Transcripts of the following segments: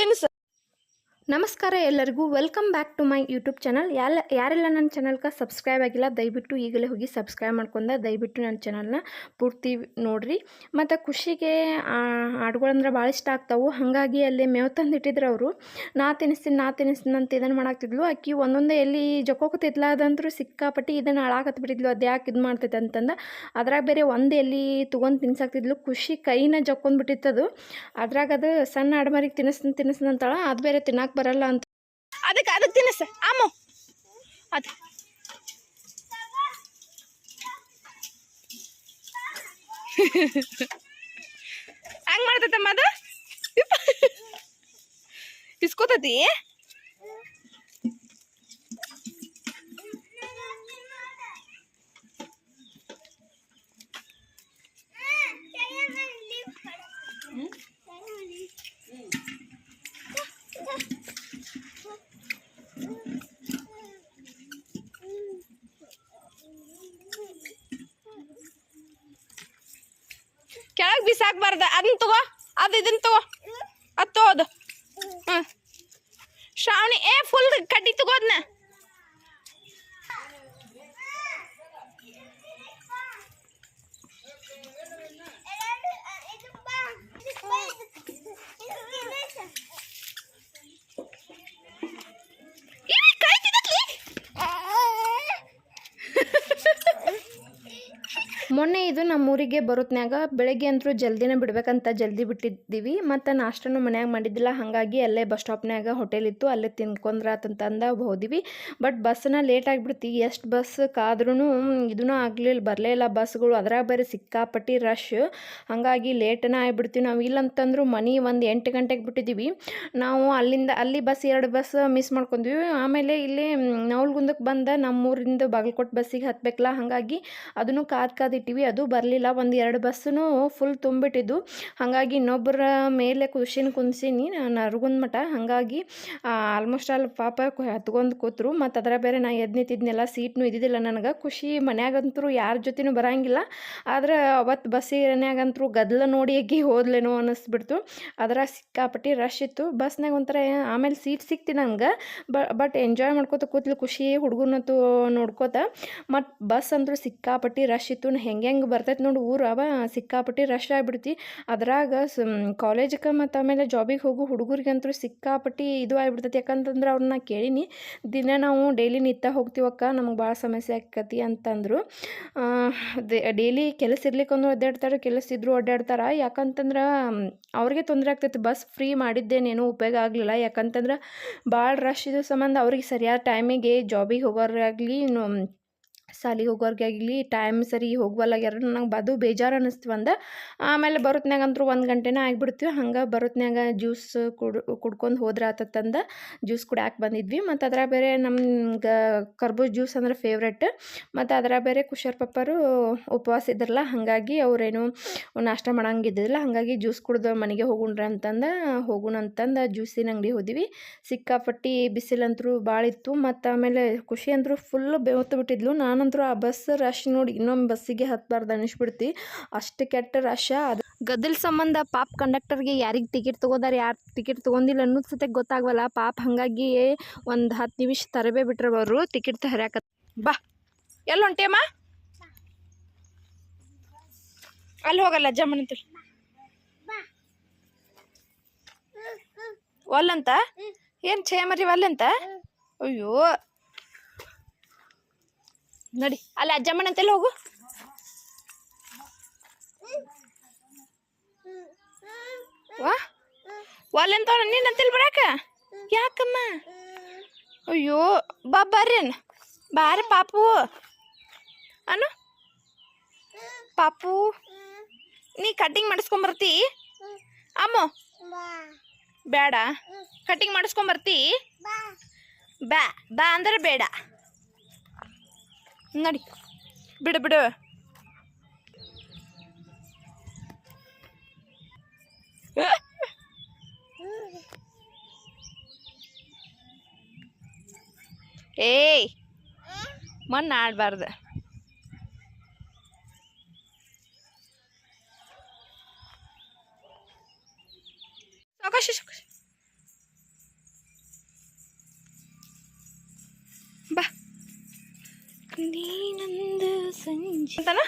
things ನಮಸ್ಕಾರ ಎಲ್ಲರಿಗೂ. Welcome back to my YouTube channel ಯಾಲ, ಯಾರೆಲ್ಲ ನನ್ನ ಚಾನಲ್ಗೆ ಸಬ್ಸ್ಕ್ರೈಬ್ ಆಗಿಲ್ಲ, ದಯವಿಟ್ಟು ಈಗಲೇ ಹೋಗಿ ಸಬ್ಸ್ಕ್ರೈಬ್ ಮಾಡ್ಕೊಂಡ, ದಯವಿಟ್ಟು ನನ್ನ ಚಾನಲ್ನ ಪೂರ್ತಿ ನೋಡಿರಿ. ಮತ್ತು ಖುಷಿಗೆ ಹಾಡುಗಳಂದ್ರೆ ಭಾಳ ಇಷ್ಟ ಆಗ್ತಾವು. ಹಾಗಾಗಿ ಅಲ್ಲಿ ಮೇವು ತಂದಿಟ್ಟಿದ್ರು ಅವರು. ನಾ ತಿನ್ನಿಸ್ತೀನಿ ನಾ ತಿನ್ನಿಸ್ತೀನಿ ಅಂತ ಇದನ್ನು ಮಾಡಾಕ್ತಿದ್ಲು. ಅಕ್ಕಿ ಒಂದೊಂದೇ ಎಲ್ಲಿ ಜೊಕ್ಕೋಕತ್ತಿದ್ಲ ಅದಂತರೂ ಸಿಕ್ಕಾಪಟ್ಟಿ ಇದನ್ನು ಹಾಳಾಕತ್ಬಿಟ್ಟಿದ್ಲು. ಅದು ಯಾಕೆ ಇದು ಮಾಡ್ತೈತೆ ಅಂತಂದು. ಅದ್ರಾಗ ಬೇರೆ ಒಂದು ಎಲ್ಲಿ ತೊಗೊಂಡು ತಿನ್ಸಾಕ್ತಿದ್ಲು. ಖುಷಿ ಕೈನ ಜಕ್ಕೊಂಡ್ಬಿಟ್ಟಿತ್ತದು. ಅದ್ರಾಗ ಅದು ಸಣ್ಣ ಅಡಮರಿಗೆ ತಿನ್ನಿಸ್ತೀನಿ ತಿನ್ನಿಸ್ತೀನಿ ಅಂತಾಳ. ಅದು ಬೇರೆ ತಿನ್ನಕ್ಕೆ ಬರಲ್ಲ ಅಂತ ಅದಕ್ಕೆ ಅದಕ್ಕೆ ತಿನ್ನಿಸ ಆಮೋ ಅದು ಹಂಗೆ ಮಾಡ್ತೈತಮ್ಮ ಅದು ಇಸ್ಕೋತತಿ ಕೆಳಗೆ ಬಿಸಾಕ್ಬಾರ್ದ ಅದನ್ನ ತಗೋ, ಅದು ಇದನ್ನ ತಗೋ. ಅದು ತಗೋ ಅದು ಹ್ಞೂ ಶ್ರಾವಣಿ ಏ ಫುಲ್ ಕಡ್ಡಿ ತಗೋ ಅದನ್ನ ಏ, ಕೈ ತಿನ್ನತ್ಲಿ? ಮೊನ್ನೆ ಇದು ನಮ್ಮ ಊರಿಗೆ ಬರೋತ್ನ್ಯಾಗ ಬೆಳಗ್ಗೆ ಅಂತೂ ಜಲ್ದಿನೇ ಬಿಡ್ಬೇಕಂತ ಜಲ್ದಿ ಬಿಟ್ಟಿದ್ದೀವಿ, ಮತ್ತು ನಾಷ್ಟನೂ ಮನ್ಯಾಗ ಮಾಡಿದ್ದಿಲ್ಲ, ಹಾಗಾಗಿ ಅಲ್ಲೇ ಬಸ್ ಸ್ಟಾಪ್ನ್ಯಾಗ ಹೋಟೆಲ್ ಇತ್ತು, ಅಲ್ಲೇ ತಿನ್ಕೊಂಡ್ರಾತಂತಂದ ಹೋದಿವಿ. ಬಟ್ ಬಸ್ನ ಲೇಟ್ ಆಗಿಬಿಡ್ತಿ, ಎಷ್ಟು ಬಸ್ ಕಾದ್ರೂ ಇದೂ ಆಗಲಿಲ್ಲ ಬರಲೇ ಇಲ್ಲ ಬಸ್ಗಳು ಅದ್ರಾಗ ಬೇರೆ ಸಿಕ್ಕಾಪಟ್ಟಿ ರಶ್ ಹಾಗಾಗಿ ಲೇಟನ ಆಗಿಬಿಡ್ತೀವಿ. ನಾವು ಇಲ್ಲಂತಂದ್ರೂ ಮನೆ ಒಂದು ಎಂಟು ಗಂಟೆಗೆ ಬಿಟ್ಟಿದ್ದೀವಿ ನಾವು ಅಲ್ಲಿಂದ, ಅಲ್ಲಿ ಬಸ್ ಎರಡು ಬಸ್ ಮಿಸ್ ಮಾಡ್ಕೊಂಡ್ವಿ. ಆಮೇಲೆ ಇಲ್ಲಿ ನವಲ್ಗುಂದಕ್ಕೆ ಬಂದ ನಮ್ಮೂರಿಂದ ಬಾಗಲಕೋಟೆ ಬಸ್ಸಿಗೆ ಹತ್ತಬೇಕಲ್ಲ ಹಾಗಾಗಿ ಅದನ್ನು ಕಾದು ಕಾದು ಇಟ್ಟಿವಿ ಅದು ಬರಲಿಲ್ಲ. ಒಂದು ಎರಡು ಬಸ್ಸೂ ಫುಲ್ ತುಂಬಿಟ್ಟಿದ್ದು. ಹಾಗಾಗಿ ಇನ್ನೊಬ್ಬರ ಮೇಲೆ ಖುಷಿನ ಕುಂದಿಸೀನಿ. ನರಗುಂದ ಮಠ. ಹಾಗಾಗಿ ಆಲ್ಮೋಸ್ಟ್ ಆಲ್ ಪಾಪ ಹತ್ಕೊಂಡು ಕೂತರು. ಮತ್ತು ಅದರ ಬೇರೆ ನಾ ಎದ್ದು ನಿಂತಿದ್ನೆಲ್ಲ ಸೀಟ್ನು ಇದ್ದಿದ್ದಿಲ್ಲ ನನಗೆ. ಖುಷಿ ಮನ್ಯಾಗಂತರೂ ಯಾರ ಜೊತೆನೂ ಬರಂಗಿಲ್ಲ. ಆದ್ರೆ ಅವತ್ತು ಬಸ್ಸಿನ್ಯಾಗಂತರೂ ಗದ್ದಲ ನೋಡಿ ಎಗ್ಗಿ ಹೋದ್ಲೇನೋ ಅನ್ನಿಸ್ಬಿಡ್ತು. ಅದರ ಸಿಕ್ಕಾಪಟ್ಟಿ ರಶ್ ಇತ್ತು. ಬಸ್ನಾಗ ಒಂಥರ ಆಮೇಲೆ ಸೀಟ್ ಸಿಕ್ತಿ ನನಗೆ ಬಟ್ ಎಂಜಾಯ್ ಮಾಡ್ಕೋತ ಕೂತ್ಲಿ ಖುಷಿ ಹುಡುಗನತ್ತು ನೋಡ್ಕೋತ. ಮತ್ತು ಬಸ್ ಅಂದರೂ ಸಿಕ್ಕಾಪಟ್ಟಿ ರಶ್ ಇತ್ತು. ಹೆಂಗೆ ಹೆಂಗೆ ಬರ್ತೈತೆ ನೋಡಿ ಊರು. ಅವ ಸಿಕ್ಕಾಪಟ್ಟಿ ರಶ್ ಆಗಿಬಿಡ್ತಿ. ಅದ್ರಾಗ ಕಾಲೇಜಕ್ಕೆ ಮತ್ತು ಆಮೇಲೆ ಜಾಬಿಗೆ ಹೋಗೋ ಹುಡುಗರಿಗಂತೂ ಸಿಕ್ಕಾಪಟ್ಟಿ ಇದು ಆಗಿಬಿಡ್ತೈತಿ. ಯಾಕಂತಂದ್ರೆ ಅವ್ರನ್ನ ಕೇಳೀನಿ, ದಿನ ನಾವು ಡೈಲಿ ನಿತ್ತ ಹೋಗ್ತೀವಕ್ಕ ನಮಗೆ ಭಾಳ ಸಮಸ್ಯೆ ಆಕತಿ ಅಂತಂದರು. ಡೈಲಿ ಕೆಲಸ ಇರ್ಲಿಕ್ಕಂದ್ರೂ ಅಡ್ಡಾಡ್ತಾರೆ ಕೆಲಸ ಇದ್ದರೂ ಅಡ್ಡಾಡ್ತಾರೆ ಯಾಕಂತಂದ್ರೆ ಅವ್ರಿಗೆ ತೊಂದರೆ ಆಗ್ತೈತಿ. ಬಸ್ ಫ್ರೀ ಮಾಡಿದ್ದೇನೇನು ಉಪಯೋಗ ಆಗಲಿಲ್ಲ. ಯಾಕಂತಂದ್ರೆ ಭಾಳ ರಶ್ ಇದು ಸಂಬಂಧ ಅವ್ರಿಗೆ ಸರಿಯಾದ ಟೈಮಿಗೆ ಜಾಬಿಗೆ ಹೋಗೋರಾಗಲಿ ಸಾಲಿಗೆ ಆಗಲಿ ಟೈಮ್ ಸರಿ ಹೋಗ್ವಲ್ಲಾಗ್ಯಾರ ನಂಗೆ ಬದು ಬೇಜಾರು ಅನ್ನಿಸ್ತು ಒಂದು ಆಮೇಲೆ ಬರೋತ್ನಾಗ ಅಂತೂ ಒಂದು ಗಂಟೆನೇ ಆಗಿಬಿಡ್ತೀವಿ ಹಂಗೆ ಬರೋತ್ನಾಗ ಜ್ಯೂಸ್ ಕುಡ್, ಕುಡ್ಕೊಂಡು ಹೋದ್ರೆ ಆತತ್ತಂದ ಜ್ಯೂಸ್ ಕುಡ್ಯಾಕೆ ಬಂದಿದ್ವಿ. ಮತ್ತು ಅದರ ಬೇರೆ ನಮ್ಗೆ ಕರ್ಬೂಜ್ ಜ್ಯೂಸ್ ಅಂದ್ರೆ ಫೇವ್ರೆಟ್ ಮತ್ತು ಅದರ ಬೇರೆ ಕುಶರ್ ಪಪ್ಪರು ಉಪವಾಸ ಇದ್ರಲ್ಲ, ಹಾಗಾಗಿ ಅವರೇನು ನಾಷ್ಟ ಮಾಡಂಗಿದ್ದಿಲ್ಲ ಹಾಗಾಗಿ ಜ್ಯೂಸ್ ಕುಡ್ದು ಮನೆಗೆ ಹೋಗುಣ್ರಿ ಅಂತಂದು, ಹೋಗೋಣ ಅಂತಂದು ಜ್ಯೂಸಿನ ಅಂಗಡಿ ಹೋದಿವಿ. ಸಿಕ್ಕಾಪಟ್ಟಿ ಬಿಸಿಲಂತರೂ ಭಾಳ ಇತ್ತು ಮತ್ತು ಆಮೇಲೆ ಖುಷಿ ಅಂತೂ ಫುಲ್ ಬೆವತ್ತು ಬಿಟ್ಟಿದ್ಲು ನಾನಂತರೂ ಆ ಬಸ್ ರಶ್ ನೋಡಿ ಇನ್ನೊಂದು ಬಸ್ಸಿಗೆ ಹತ್ತಬಾರ್ದು ಅನಿಸ್ಬಿಡ್ತಿ. ಅಷ್ಟು ಕೆಟ್ಟ ರಶ್ ಅದು. ಗದ್ದಲ್ ಸಂಬಂಧ ಪಾಪ್ ಕಂಡಕ್ಟರ್ಗೆ ಯಾರಿಗೆ ಟಿಕೆಟ್ ತಗೋದಾರ, ಯಾರು ಟಿಕೆಟ್ ತೊಗೊಂಡಿಲ್ಲ ಅನ್ನೋದು ಸತೆ ಗೊತ್ತಾಗವಲ್ಲ. ಪಾಪ ಹಾಗಾಗಿ ಒಂದು ಹತ್ತು ನಿಮಿಷ ತರಬೇ ಬಿಟ್ರೆ ಅವರು ಟಿಕೆಟ್ ತರಕ ಬಾ. ಎಲ್ಲ ಹೊಂಟೇಮ್ಮ ಅಲ್ಲಿ ಹೋಗಲ್ಲ ಜಮ್ಮನಂತ ಒಲ್ಲಂತ ಏನು ಛೇ ಮರಿ ಒಲ್ಲಂತ ಅಯ್ಯೋ. ನಡಿ. ಅಲ್ಲಿ ಅಜ್ಜಮ್ಮನಂತೆಲ್ಲ ಹೋಗು. ವಾ. ಒಲ್ಲಂತ ನಿನ್ನಂತೆಲ್ ಬರಾಕ? ಯಾಕಮ್ಮ? ಅಯ್ಯೋ ಬಾ ಬರ್ರೇನ್ ಬಾರ ಪಾಪು. ಅನು ಪಾಪು. ನೀ ಕಟ್ಟಿಂಗ್ ಮಾಡಿಸ್ಕೊಂಬರ್ತಿ ಅಮ್ಮೋ. ಬೇಡ. ಕಟ್ಟಿಂಗ್ ಮಾಡಿಸ್ಕೊಂಬರ್ತಿ ಬಾ ಬಾ ಅಂದ್ರೆ ಬೇಡ. ನಡಿ. ಬಿಡು ಬಿಡು. ಏಯ್ ಮಣ್ಣು ಆಡಬಾರ್ದು. ಅಂತಾನ?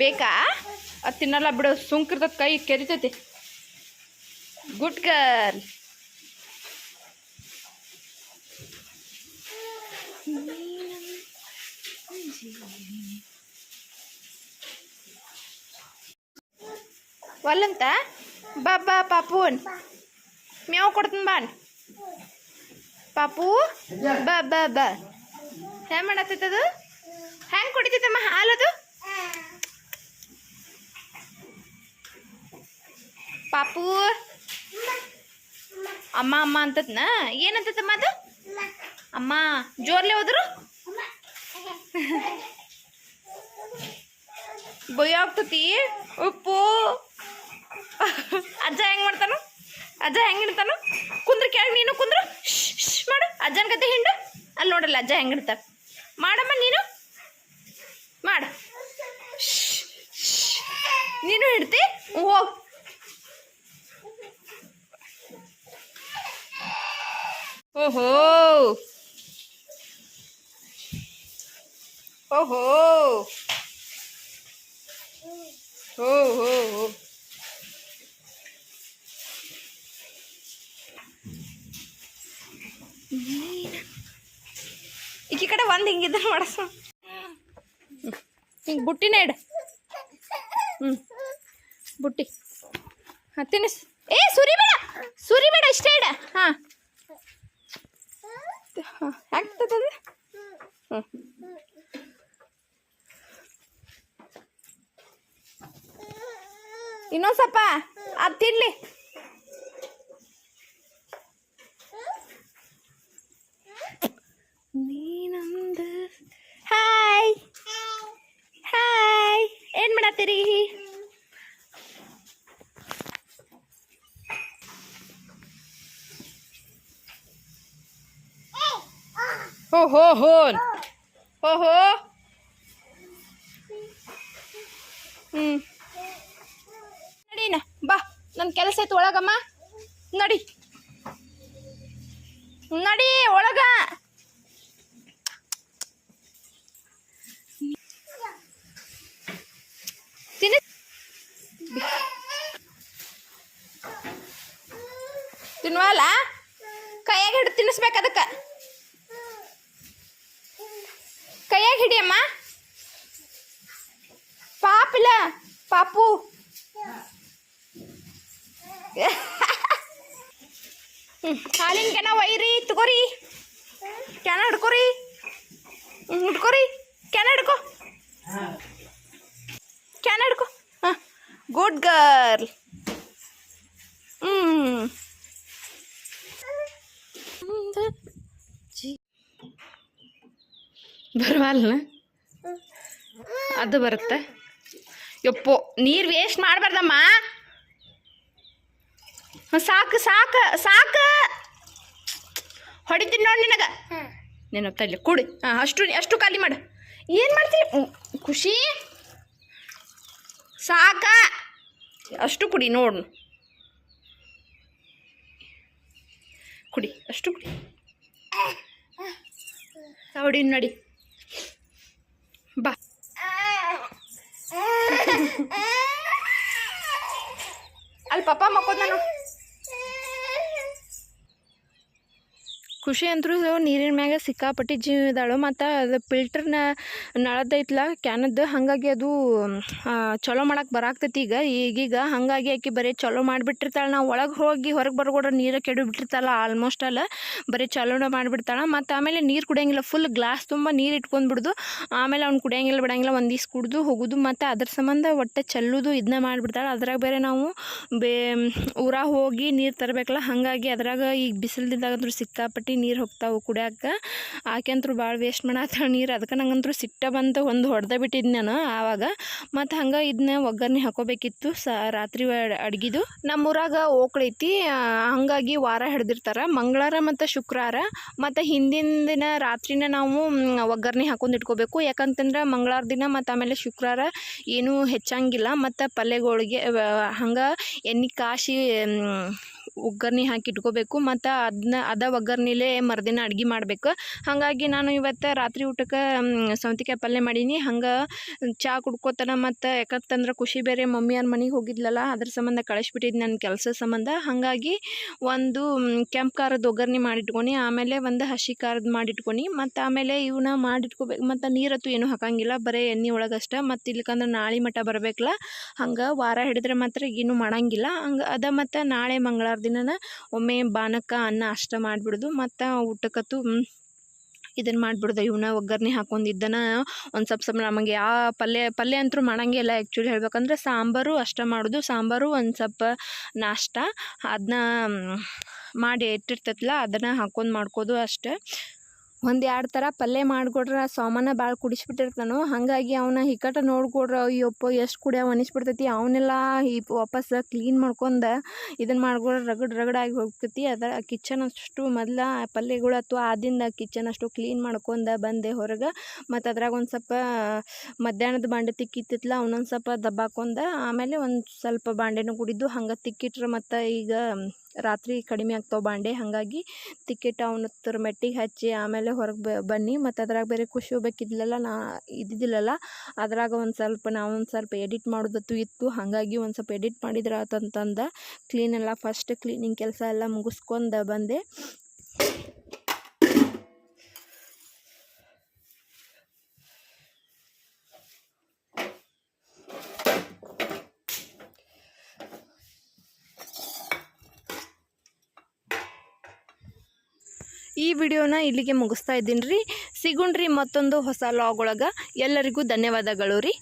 ಬೇಕಾ? ಅದು ತಿನ್ನಲ್ಲ ಬಿಡು ಸುಂಕಿರ್ತದ ಕೈ ಕೆರಿತೈತಿ ಗುಡ್ ಗರ್ಲ್ ಒಲ್ಲಂತ? ಬಾ ಪಾಪೂನ್ ಮ್ಯಾವ್ ಕೊಡ್ತೀನಿ ಬಾಣ್ ಪಾಪು, ಬಾ ಬಾ ಬಾ. ಹೆಂಗ್ ಹೆಂಗ್ ಕುಡಿತೈತಮ್ಮ ಹಾಲದು ಪಾಪು, ಅಮ್ಮ ಅಮ್ಮ ಅಂತದ್ನ ಏನಂತದಮ್ಮ ಅದು? ಅಮ್ಮ, ಜೋರ್ಲೆ ಹೋದ್ರು? ಭಯ ಉಪ್ಪು. ಅಜ್ಜ ಹೆಂಗ್ ಮಾಡ್ತಾನು? ಅಜ್ಜ ಹೆಂಗಿರ್ತಾನು ಕುಂದ್ರ ಕೆಳಗೆ ನೀನು ಕುಂದ್ರು. ಮಾಡು. ಅಜ್ಜನ ಕತೆ ಹಿಂಡು. ಅಲ್ಲಿ ನೋಡಲ್ಲ ಅಜ್ಜ ಹೆಂಗಿರ್ತ ಮಾಡಮ್ಮ ನೀನು. ಮಾಡು. ನೀನು ಹಿಡ್ತಿ ಓ ಓಹೋ. ಓಹೋ. ಹೋ ಹೋ ಈಕಿ ಕಡೆ ಒಂದು ಹಿಂಗಿದ್ರೆ ಮಾಡಸ. ಹಿಂಗೆ ಬುಟ್ಟಿನ ಇಡು. ಹ್ಞೂ ಬುಟ್ಟಿ. ಹಾಂ ತಿನ್ನಿಸ್ ಏ, ಸುರಿ ಬೇಡ. ಸುರಿ ಬೇಡ, ಇಷ್ಟೇ ಇಡ. ಹಾಂ. ಆಗ್ತದ ಹ್ಞೂ ಇನ್ನೊಂದು ಸ್ವಲ್ಪ ಅದು ತಿನ್ಲಿ. ನೀನಂದ ಹಾಯ್ ಹಾಯ್ ಏನು ಮಾಡತ್ತೀರಿ ಹೋ ಹೋ ಹೋ. ಹೋ ಹೋ. ಹ್ಞೂ ನಡೀನ, ಬಾ. ನನ್ನ ಕೆಲಸ ಐತೆ ಒಳಗಮ್ಮ. ನಡಿ. ನಡಿ, ಒಳಗ. ತಿನ್ನ. ತಿನ್ವಲ್ಲ? ಕೈಯಾಗ ಹಿಡಿದು ತಿನ್ನಿಸ್ಬೇಕು ಅದಕ್ಕೆ. ಕೈಯಾಗ ಹಿಡಿಯಮ್ಮ. ಪಾಪಿಲ್ಲ ಪಾಪು. ಹಾಲಿನ ಕೆನ ಒಯ್ರಿ, ತಗೋರಿ. ಕೆನ ಹಿಡ್ಕೋರಿ. ಹಿಡ್ಕೋರಿ ಕೆನ ಹಿಡ್ಕೋ. ಕೆನ ಹಿಡ್ಕೋ ಹಾಂ ಗುಡ್ ಗರ್ಲ್ ಹ್ಞೂ ಬರವಲ್ಲ ಅದು ಬರುತ್ತೆ ಯಪ್ಪೋ ನೀರು ವೇಸ್ಟ್ ಮಾಡಬಾರ್ದಮ್ಮ ಸಾಕು ಸಾಕು ಸಾಕು ಹೊಡಿತೀನಿ ನೋಡಿ ನಿನಗೆ ನೀನು ತಲ್ಲಿ ಕುಡಿ ಹಾಂ ಅಷ್ಟು ಅಷ್ಟು ಖಾಲಿ ಮಾಡು ಏನು ಮಾಡ್ತೀವಿ ಉ, ಖುಷಿ ಸಾಕ. ಅಷ್ಟು ಕುಡಿ ನೋಡು. ಕುಡಿ ಅಷ್ಟು ಕುಡಿ. ನೋಡಿ ನಡಿ. ಬಾ. ಅಲ್ಲಿ ಪಪ್ಪ ಮಕ್ಕೋದ ನಾನು. ಖುಷಿ ಅಂತರೂ ನೀರಿನ ಮ್ಯಾಗ ಸಿಕ್ಕಾಪಟ್ಟಿ ಜೀವ ಇದ್ದಾಳು. ಮತ್ತು ಅದು ಫಿಲ್ಟರ್ನ ನಳದೈತ್ಲ ಕ್ಯಾನದ್ದು. ಹಾಗಾಗಿ ಅದು ಚಲೋ ಮಾಡಕ್ಕೆ ಬರಾಕ್ತೈತಿ ಈಗ. ಈಗೀಗ ಹಾಗಾಗಿ ಆಕಿ ಬರೀ ಚಲೋ ಮಾಡಿಬಿಟ್ಟಿರ್ತಾಳೆ. ನಾವು ಒಳಗೆ ಹೋಗಿ ಹೊರಗೆ ಬರ್ಕೊಡ್ರೆ ನೀರು ಕೆಡಿಬಿಟ್ಟಿರ್ತಾಳೆ ಆಲ್ಮೋಸ್ಟ್ ಅಲ್ಲ. ಬರೀ ಚಲೋನ ಮಾಡಿಬಿಡ್ತಾಳೆ. ಮತ್ತು ಆಮೇಲೆ ನೀರು ಕುಡಿಯೋಂಗಿಲ್ಲ. ಫುಲ್ ಗ್ಲಾಸ್ ತುಂಬ ನೀರು ಇಟ್ಕೊಂಡ್ಬಿಡ್ದು ಆಮೇಲೆ ಅವ್ನು ಕುಡಿಯೋಂಗಿಲ್ಲ, ಬಿಡಂಗಿಲ್ಲ ಕುಡಿದು ಕುಡ್ದು ಹೋಗೋದು. ಮತ್ತು ಅದ್ರ ಸಂಬಂಧ ಒಟ್ಟೆ ಚೆಲ್ಲೋದು ಇದನ್ನ ಮಾಡಿಬಿಡ್ತಾಳೆ. ಅದ್ರಾಗ ಬೇರೆ ನಾವು ಬೇ, ಊರಾಗ ಹೋಗಿ ನೀರು ತರಬೇಕಲ್ಲ. ಹಾಗಾಗಿ ಅದ್ರಾಗ ಈಗ ಬಿಸಿಲ್ದಿದ್ದಾಗಂದ್ರೂ ಸಿಕ್ಕಾಪಟ್ಟಿ ಬಕೆಟಿ ನೀರು ಹೋಗ್ತಾವೆ ಕುಡಿಯಾಕ. ಆಕೆಂತ್ರು ಭಾಳ ವೇಸ್ಟ್ ಮಾಡಾತ ನೀರು. ಅದಕ್ಕೆ ನಂಗಂತೂ ಸಿಟ್ಟ ಬಂತು ಒಂದು ಹೊಡೆದ ಬಿಟ್ಟಿದ್ದು ನಾನು ಆವಾಗ. ಮತ್ತು ಹಂಗೆ ಇದನ್ನ ಒಗ್ಗರಣೆ ಹಾಕೋಬೇಕಿತ್ತು ಸ ರಾತ್ರಿ ಅಡ್ಗಿದು. ನಮ್ಮೂರಾಗ ಓಕ್ಳೈತಿ. ಹಂಗಾಗಿ ವಾರ ಹಿಡ್ದಿರ್ತಾರೆ. ಮಂಗಳವಾರ ಮತ್ತು ಶುಕ್ರವಾರ ಮತ್ತು ಹಿಂದಿನ ದಿನ ರಾತ್ರಿನ ನಾವು ಒಗ್ಗರಣೆ ಹಾಕೊಂಡು ಇಟ್ಕೋಬೇಕು. ಯಾಕಂತಂದ್ರೆ ಮಂಗಳವಾರ ದಿನ ಮತ್ತು ಆಮೇಲೆ ಶುಕ್ರವಾರ ಏನೂ ಹೆಚ್ಚಂಗಿಲ್ಲ. ಮತ್ತು ಪಲ್ಯಗಳಿಗೆ ಹಂಗೆ ಎಣ್ಣೆ ಮ್, ಒಗ್ಗರಣೆ ಹಾಕಿ ಇಟ್ಕೋಬೇಕು, ಮತ್ತು ಅದನ್ನ ಅದ ಒಗ್ಗರ್ಣಿಲೇ ಮರುದಿನ ಅಡ್ಗೆ ಮಾಡಬೇಕು. ಹಾಗಾಗಿ ನಾನು ಇವತ್ತು ರಾತ್ರಿ ಊಟಕ್ಕೆ ಸೌತಿಕಾಯಿ ಪಲ್ಯ ಮಾಡೀನಿ. ಹಂಗೆ ಚಹಾ ಕುಡ್ಕೋತನ ಮತ್ತು ಯಾಕಂತಂದ್ರೆ ಖುಷಿ ಬೇರೆ ಮಮ್ಮಿಯವ್ರ ಮನೆಗೆ ಹೋಗಿದ್ಲಲ್ಲ, ಅದ್ರ ಸಂಬಂಧ ಕಳಿಸ್ಬಿಟ್ಟಿದ್ದು ನನ್ನ ಕೆಲಸ ಸಂಬಂಧ. ಹಾಗಾಗಿ ಒಂದು ಕೆಂಪು ಖಾರದ ಒಗ್ಗರಣೆ ಮಾಡಿಟ್ಕೊನಿ, ಆಮೇಲೆ ಒಂದು ಹಸಿ ಖಾರದ ಮಾಡಿಟ್ಕೊನಿ, ಮತ್ತು ಆಮೇಲೆ ಇವನ್ನ ಮಾಡಿಟ್ಕೋಬೇಕು. ಮತ್ತು ನೀರತ್ತು ಏನು ಹಾಕಂಗಿಲ್ಲ, ಬರೀ ಎಣ್ಣೆ ಒಳಗಷ್ಟೇ, ಮತ್ತು ಇಲ್ಲಿಕಂದ್ರೆ ನಾಳೆ ಮಠ ಬರಬೇಕಲ್ಲ ಹಂಗೆ ವಾರ ಹಿಡಿದ್ರೆ ಮಾತ್ರ ಏನೂ ಮಾಡಂಗಿಲ್ಲ. ಹಂಗೆ, ಅದ ಮತ್ತು ನಾಳೆ ಮಂಗಳವಾರ ದಿನನ ಒಮ್ಮೆ ಬಾನಕ್ಕೆ ಅನ್ನ ಅಷ್ಟ ಮಾಡಿಬಿಡ್ದು, ಮತ್ತು ಊಟಕ್ಕತ್ತು ಇದನ್ನು ಮಾಡಿಬಿಡ್ದು. ಇವನ್ನ ಒಗ್ಗರಣೆ ಹಾಕೊಂಡಿದ್ದನ ಒಂದು ಸ್ವಲ್ಪ ಸ್ವಲ್ಪ ನಮಗೆ ಯಾವ ಪಲ್ಯ ಪಲ್ಯ ಅಂತೂ ಮಾಡಂಗೇ ಇಲ್ಲ ಆ್ಯಕ್ಚುಲಿ ಹೇಳ್ಬೇಕಂದ್ರೆ ಸಾಂಬಾರು ಅಷ್ಟ ಮಾಡೋದು. ಸಾಂಬಾರು ಒಂದು ಸ್ವಲ್ಪ ನಾಷ್ಟ ಅದನ್ನ ಮಾಡಿ ಇಟ್ಟಿರ್ತೈತಲ್ಲ ಅದನ್ನು ಹಾಕೊಂಡು ಮಾಡ್ಕೋದು ಅಷ್ಟೇ. ಒಂದು ಎರಡು ಥರ ಪಲ್ಯ ಮಾಡಿಕೊಡ್ರೆ, ಸಾಮಾನ ಭಾಳ ಕುಡಿಸ್ಬಿಟ್ಟಿರ್ತಾನೋ ಹಾಗಾಗಿ ಅವನ ಹಿಕ್ಕಟ ನೋಡ್ಕೊಡ್ರ, ಅಯ್ಯಪ್ಪ, ಎಷ್ಟು ಕುಡಿಯವ ಅನಿಸ್ಬಿಡ್ತೈತಿ. ಅವನ್ನೆಲ್ಲ ಈ ವಾಪಸ್ ಕ್ಲೀನ್ ಮಾಡ್ಕೊಂಡು ಇದನ್ನು ಮಾಡ್ಕೊಡ್ರೆ, ರಗಡ್ ರಗಡಾಗಿ ಹೋಗ್ತೈತಿ. ಅದ ಕಿಚನ್ ಅಷ್ಟು ಮೊದಲ ಪಲ್ಯಗಳು ಅಥವಾ ಆದಿಂದ ಕಿಚನ್ ಅಷ್ಟು ಕ್ಲೀನ್ ಮಾಡ್ಕೊಂಡು ಬಂದೆ ಹೊರಗೆ. ಮತ್ತು ಅದ್ರಾಗ ಒಂದು ಸ್ವಲ್ಪ ಮಧ್ಯಾಹ್ನದ ಬಾಂಡೆ ತಿಕ್ಕಿತ್ತಿತ್ತಲ್ಲ ಅವನೊಂದು ಸ್ವಲ್ಪ ದಬ್ಬಾಕೊಂಡ. ಆಮೇಲೆ ಒಂದು ಸ್ವಲ್ಪ ಬಾಂಡೆನೂ ಕುಡಿದು ಹಂಗೆ ತಿಕ್ಕಿಟ್ರೆ ಮತ್ತು ಈಗ ರಾತ್ರಿ ಕಡಿಮೆ ಆಗ್ತಾವೆ ಬಾಂಡೆ. ಹಾಗಾಗಿ ಟಿಕೆಟ್ ಅವನ ಹತ್ರ ಮೆಟ್ಟಿಗೆ ಹಚ್ಚಿ ಆಮೇಲೆ ಹೊರಗೆ ಬನ್ನಿ. ಮತ್ತು ಅದ್ರಾಗ ಬೇರೆ ಖುಷಿ ಹೋಗ್ಬೇಕಿದ್ಲಲ್ಲ ನಾ ಇದ್ದಿದ್ದಿಲ್ಲಲ್ಲ, ಅದ್ರಾಗ ಒಂದು ಸ್ವಲ್ಪ ನಾವು ಒಂದು ಸ್ವಲ್ಪ ಎಡಿಟ್ ಮಾಡೋದತ್ತು ಇತ್ತು. ಹಾಗಾಗಿ ಒಂದು ಸ್ವಲ್ಪ ಎಡಿಟ್ ಮಾಡಿದ್ರೆ ಆತಂತಂದ ಕ್ಲೀನೆಲ್ಲ ಫಸ್ಟ್ ಕ್ಲೀನಿಂಗ್ ಕೆಲಸ ಎಲ್ಲ ಮುಗಿಸ್ಕೊಂಡು ಬಂದೆ. ವಿಡಿಯೋನ ಇಲ್ಲಿಗೆ ಮುಗಿಸ್ತಾ ಇದ್ದೀನಿ ರೀ. ಸಿಗುಣ್ರಿ ಮತ್ತೊಂದು ಹೊಸ ಲಾಗ್ ಒಳಗೆ. ಎಲ್ಲರಿಗೂ ಧನ್ಯವಾದಗಳು ರೀ.